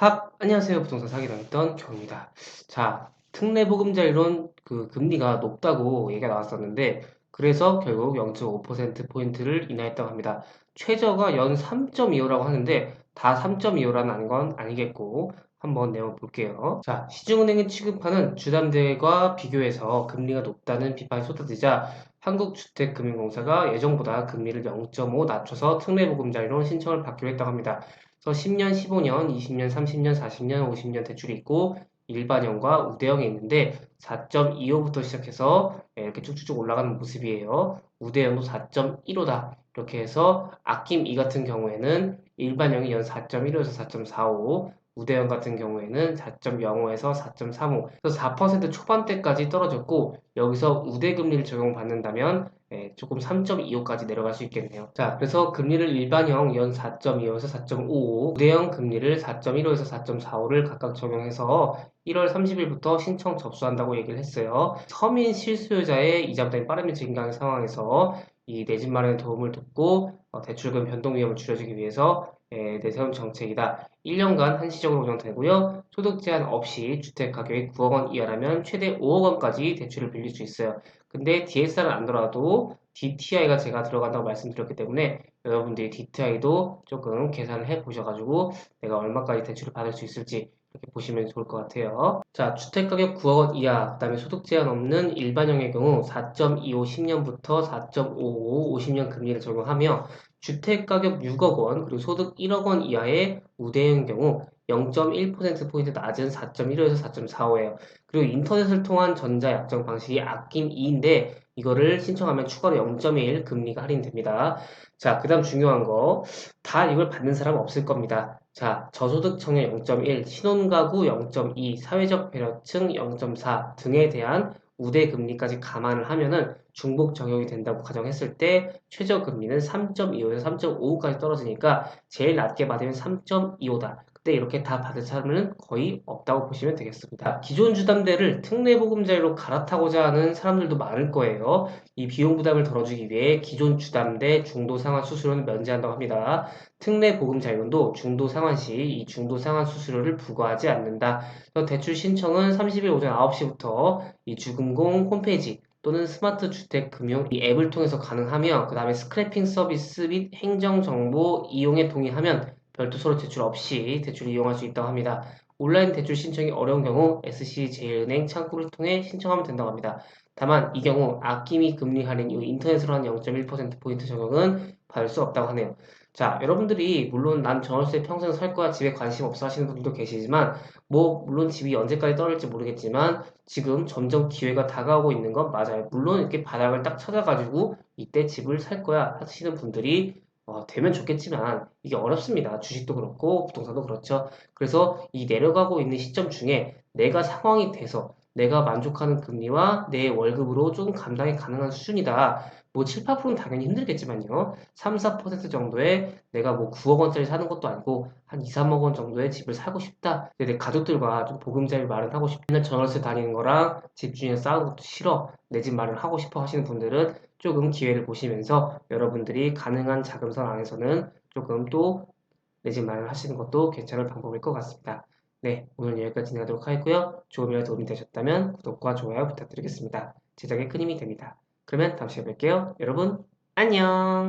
합, 안녕하세요. 부동산 사기당했던 경입니다. 자, 특례보금자 이론 그 금리가 높다고 얘기가 나왔었는데, 그래서 결국 0.5%포인트를 인하했다고 합니다. 최저가 연 3.25라고 하는데, 다 3.25라는 건 아니겠고, 한번 내용 볼게요. 자, 시중은행이 취급하는 주담대와 비교해서 금리가 높다는 비판이 쏟아지자 한국주택금융공사가 예정보다 금리를 0.5 낮춰서 특례보금자 이론 신청을 받기로 했다고 합니다. 그래서 10년, 15년, 20년, 30년, 40년, 50년 대출이 있고 일반형과 우대형이 있는데 4.25부터 시작해서 예, 이렇게 쭉쭉쭉 올라가는 모습이에요. 우대형도 4.15다. 이렇게 해서 아낌 2 같은 경우에는 일반형이 연 4.15에서 4.45, 우대형 같은 경우에는 4.05에서 4.35, 그래서 4% 초반대까지 떨어졌고 여기서 우대 금리를 적용받는다면 예, 조금 3.25까지 내려갈 수 있겠네요. 자, 그래서 금리를 일반형 연 4.25에서 4.55, 우대형 금리를 4.15에서 4.45를 각각 적용해서 1월 30일부터 신청 접수한다고 얘기를 했어요. 서민 실수요자의 이자 부담이 빠르면 증가하는 상황에서 이 내 집 마련에 도움을 돕고 어, 대출금 변동 위험을 줄여주기 위해서 예, 내세운 정책이다. 1년간 한시적으로 운영되고요. 소득 제한 없이 주택 가격이 9억 원 이하라면 최대 5억 원까지 대출을 빌릴 수 있어요. 근데 DSR은 안 들어도 DTI가 제가 들어간다고 말씀드렸기 때문에 여러분들이 DTI도 조금 계산을 해 보셔가지고 내가 얼마까지 대출을 받을 수 있을지 이렇게 보시면 좋을 것 같아요. 자, 주택가격 9억 원 이하, 그 다음에 소득 제한 없는 일반형의 경우 4.25 10년부터 4.55 50년 금리를 적용하며 주택가격 6억 원, 그리고 소득 1억 원 이하의 우대형 경우 0.1%포인트 낮은 4.15에서 4.45예요. 그리고 인터넷을 통한 전자약정 방식이 아낌 2인데 이거를 신청하면 추가로 0.1 금리가 할인됩니다. 자, 그 다음 중요한 거. 다 이걸 받는 사람 없을 겁니다. 자, 저소득 청년 0.1, 신혼가구 0.2, 사회적 배려층 0.4 등에 대한 우대 금리까지 감안을 하면은 중복 적용이 된다고 가정했을 때 최저 금리는 3.25에서 3.55까지 떨어지니까 제일 낮게 받으면 3.25다. 그때 이렇게 다 받을 사람은 거의 없다고 보시면 되겠습니다. 기존 주담대를 특례 보금자리로 갈아타고자 하는 사람들도 많을 거예요. 이 비용 부담을 덜어주기 위해 기존 주담대 중도 상환 수수료는 면제한다고 합니다. 특례 보금자리론도 중도 상환 시 이 중도 상환 수수료를 부과하지 않는다. 대출 신청은 30일 오전 9시부터 이 주금공 홈페이지 또는 스마트 주택 금융 이 앱을 통해서 가능하며 그 다음에 스크래핑 서비스 및 행정 정보 이용에 동의하면 별도서로 대출 없이 대출을 이용할 수 있다고 합니다. 온라인 대출 신청이 어려운 경우 SC제일은행 창구를 통해 신청하면 된다고 합니다. 다만 이 경우 아낌이 금리 할인 이후 인터넷으로 한 0.1%포인트 적용은 받을 수 없다고 하네요. 자, 여러분들이 물론 난 전월세 평생 살 거야 집에 관심 없어 하시는 분들도 계시지만 뭐 물론 집이 언제까지 떨어질지 모르겠지만 지금 점점 기회가 다가오고 있는 건 맞아요. 물론 이렇게 바닥을 딱 찾아가지고 이때 집을 살 거야 하시는 분들이 어, 되면 좋겠지만 이게 어렵습니다. 주식도 그렇고 부동산도 그렇죠. 그래서 이 내려가고 있는 시점 중에 내가 상황이 돼서 내가 만족하는 금리와 내 월급으로 좀 감당이 가능한 수준이다. 뭐 7, 8%는 당연히 힘들겠지만요. 3, 4% 정도에 내가 뭐 9억 원짜리 사는 것도 아니고 한 2, 3억 원 정도의 집을 사고 싶다. 내 가족들과 좀 보금자리 마련하고 싶다. 맨날 전월세 다니는 거랑 집주인 싸우는 것도 싫어. 내 집 마련하고 싶어 하시는 분들은 조금 기회를 보시면서 여러분들이 가능한 자금선 안에서는 조금 또 내 집 마련을 하시는 것도 괜찮은 방법일 것 같습니다. 네, 오늘 여기까지 진행하도록 하겠고요. 좋으면 도움이 되셨다면 구독과 좋아요 부탁드리겠습니다. 제작에 큰 힘이 됩니다. 그러면 다음 시간에 뵐게요. 여러분, 안녕!